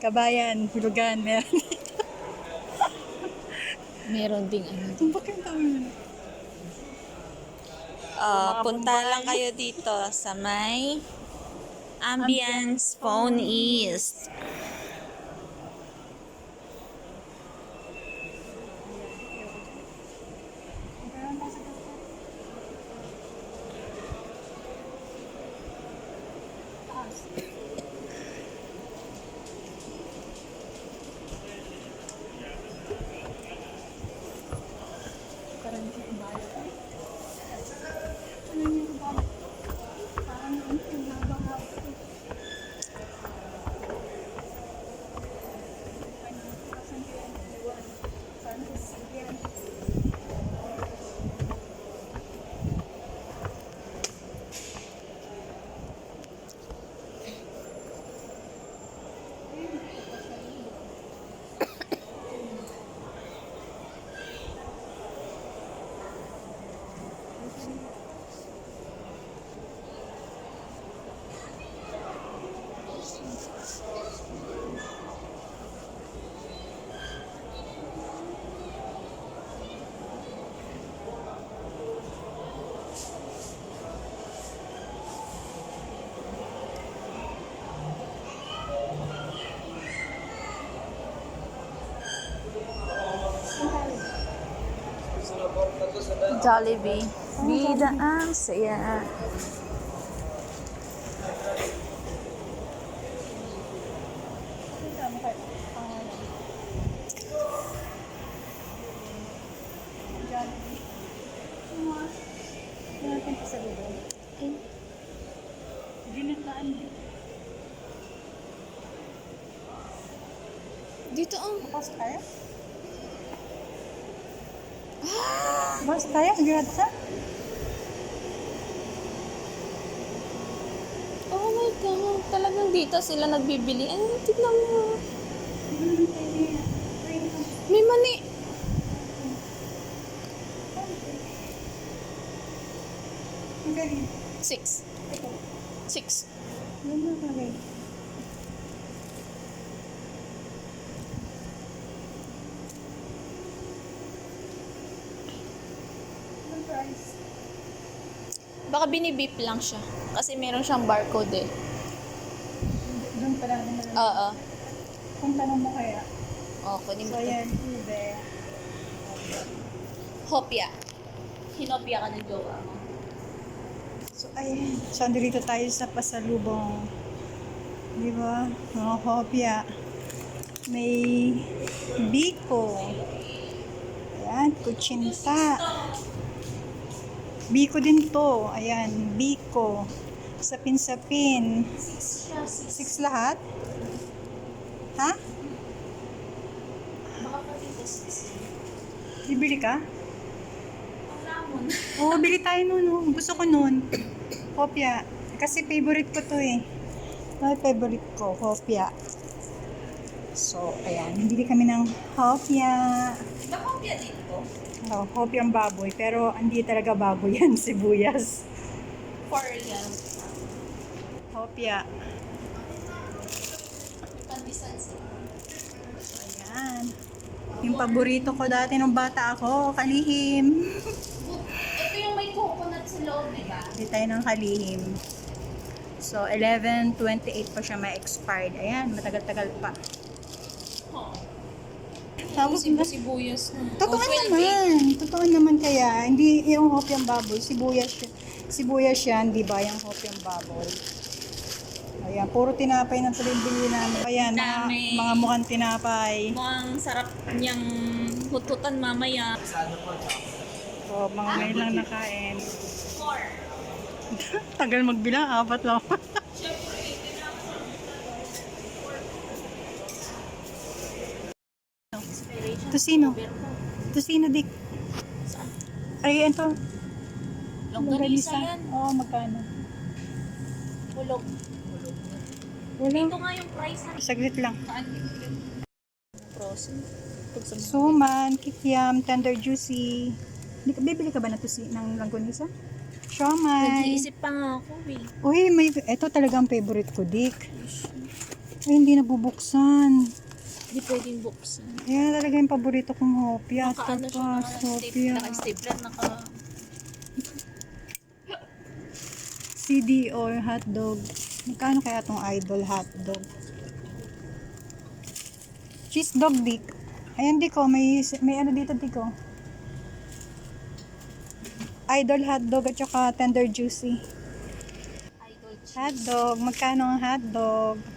Kabayan, hulugan, meron. Meron ding ano. Bakit ang dami na? Ah, punta lang kayo dito sa may Ambience Phone East. Jollibee. Vida ang saya. Dito ang... Basta tayo? Basta tayo? Ginataan? Oh my God. Talagang dito sila nagbibili. Ay, tignan mo. May mani. Galing. Six. Six. Yun na galing. Ang price. Baka binibip lang siya. Kasi meron siyang barcode eh. Doon pa lang naman. Oo. Kung tanong mo kaya. Oh, kunin So, mo to. yan. Ube. Hopia. Hinopia ka ng jowa mo. So, ayan. So, andito tayo sa pasalubong. Di ba? Mga hopya. May biko. Ayan, kutsinta. Biko din to. Ayan, biko. Sapin-sapin. Six lahat? Ha? Baka pati six. Bibili ka? Oo, bili tayo nun. oh. Gusto ko nun. Kopya. Kasi favorite ko to eh. My favorite ko, kopya. So, ayan. Bili kami ng hopya. Nakopia dito. Oh, hopya ang baboy. Pero hindi talaga baboy yan, sibuyas. For. Hopya. Pandisan Ayan. Yung paborito ko dati nung bata ako, kalihim. Ito yung may coconut sa loob, di ba? Bili tayo ng kalihim. So, 11.28 pa siya may expired. Ayan, matagal-tagal pa. Tapos, Tapos sibuyas na. Totoo Oh, 12 naman. Totoo naman kaya. Hindi yung hopyang baboy. Sibuyas siya. Sibuyas yan, di ba? Yung hopyang baboy. Ayan, puro tinapay ng tuloy-bili namin. Ayan, mga, Dami. mga mukhang tinapay. Mukhang sarap niyang hututan mamaya. O, mga ngayon lang nakain. Four. Tagal magbilang, apat lang. Tusino. Tusino, Dick. Ay, ito. Longganisa yan. Oo, oh, magkano? Bulog. Wala. Ito nga yung price na. Saglit lang. Frozen. Suman, kikiam, tender juicy. Hindi ka, bibili ka ba na tusi ng langgonisa? Siomay. Nag-iisip pa nga ako eh. Uy, may, ito talaga ang favorite ko, Dick. Ay, hindi nabubuksan. Hindi pwedeng buksan. Yan talaga yung paborito kong hopya. Naka ano siya, naka, hopya. naka-stapler, naka... CD or hotdog. Magkano kaya tong idol hotdog? Cheese dog dick. Ayan di ko, may, may ano dito di ko. Idol hotdog at saka tender juicy. Idol cheese. Hotdog, magkano ang hotdog? Takas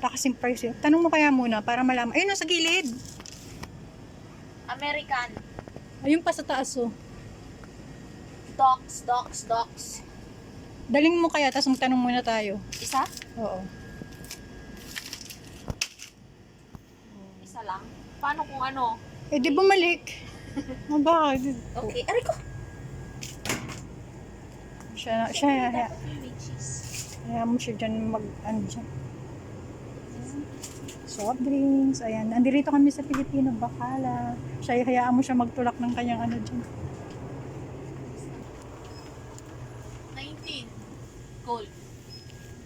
yung price yun. Tanong mo kaya muna para malaman. Ayun, nasa gilid. American. Ayun pa sa taas oh. Docs, docs, docs. Daling mo kaya, tapos magtanong muna tayo. Isa? Oo. Isa lang. Paano kung ano? Eh, di bumalik. O bakit? Okay. Aray ko! Siya, siya, siya. Kaya mo siya dyan mag, ano dyan. Soft drinks, ayan. Andirito kami sa Pilipino, bakala. Siya, hayaan mo siya magtulak ng kanyang ano dyan. 19. Gold.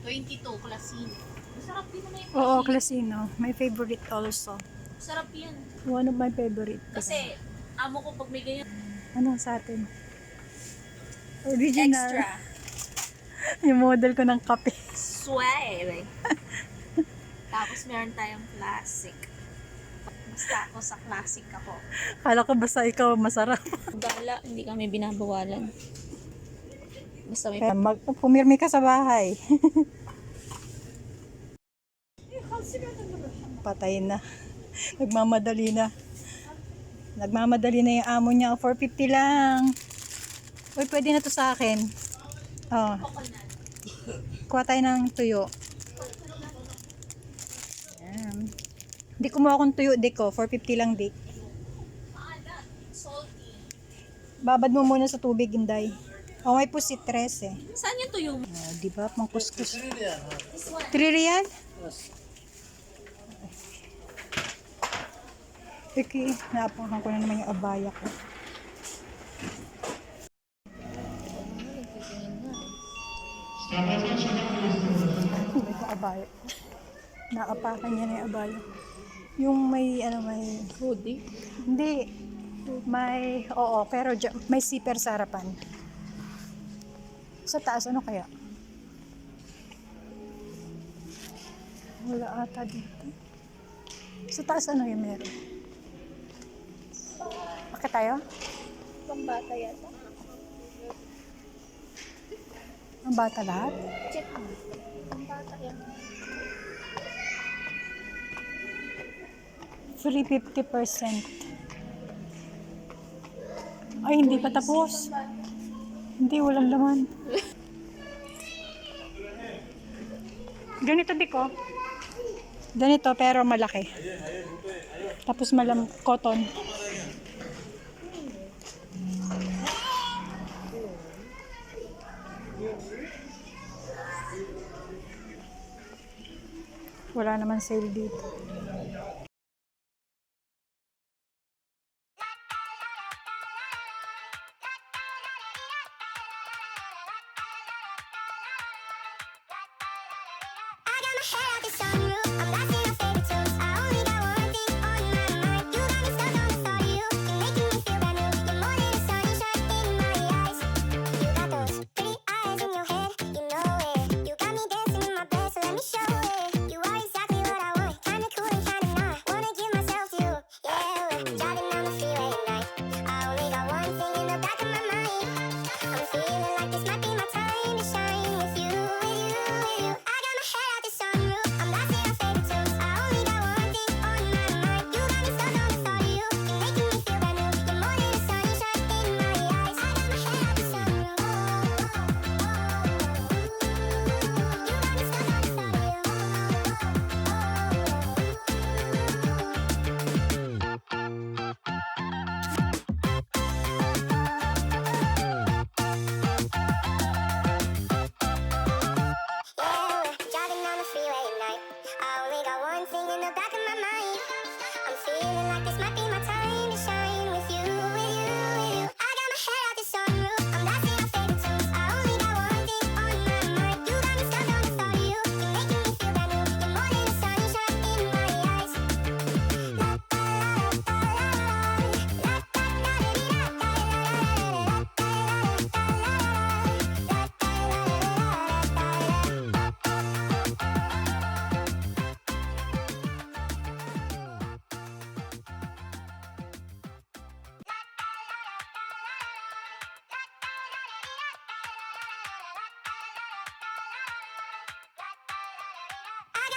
22. Clasin. Masarap din naman yung Oo, clasin. Clasino. My favorite also. Sarap yan. One of my favorite. Kasi, amo ko pag may ganyan. Ano sa atin? Original. Extra. Yung model ko ng kape. Suave. Tapos meron tayong classic. Basta ako sa classic ako. Kala ko basta ikaw masarap. Gala, hindi kami binabawalan. Basta may Kaya mag, pumirmi ka sa bahay. Patay na. Nagmamadali na. Nagmamadali na yung amo niya. 450 lang. Uy, pwede na to sa akin. Oh, kuha tayo ng tuyo. Ayan. Di kumuha akong tuyo, di ko. 450 lang, di. Babad mo muna sa tubig, Inday. Oh, may pusit tres eh. Saan yung tuyo mo? Oh, di ba? Pang kuskus. This one. 3 real? Okay, naapakan ko na naman yung abaya ko. Hindi ko abaya. Naapakan niya na yung abaya. Yung may, ano, may... Hoodie. Hindi. May, oo, pero dya- may zipper sa harapan. Sa taas, ano kaya? Wala ata dito. Sa taas, ano yung meron? Bakit tayo? Pambata yata. Ang bata lahat? Check mo. Free 50%. Ay, hindi pa tapos. Hindi, walang laman. Ganito, Biko. Ganito, pero malaki. Tapos malam, cotton. Wala naman sale dito. Shout out to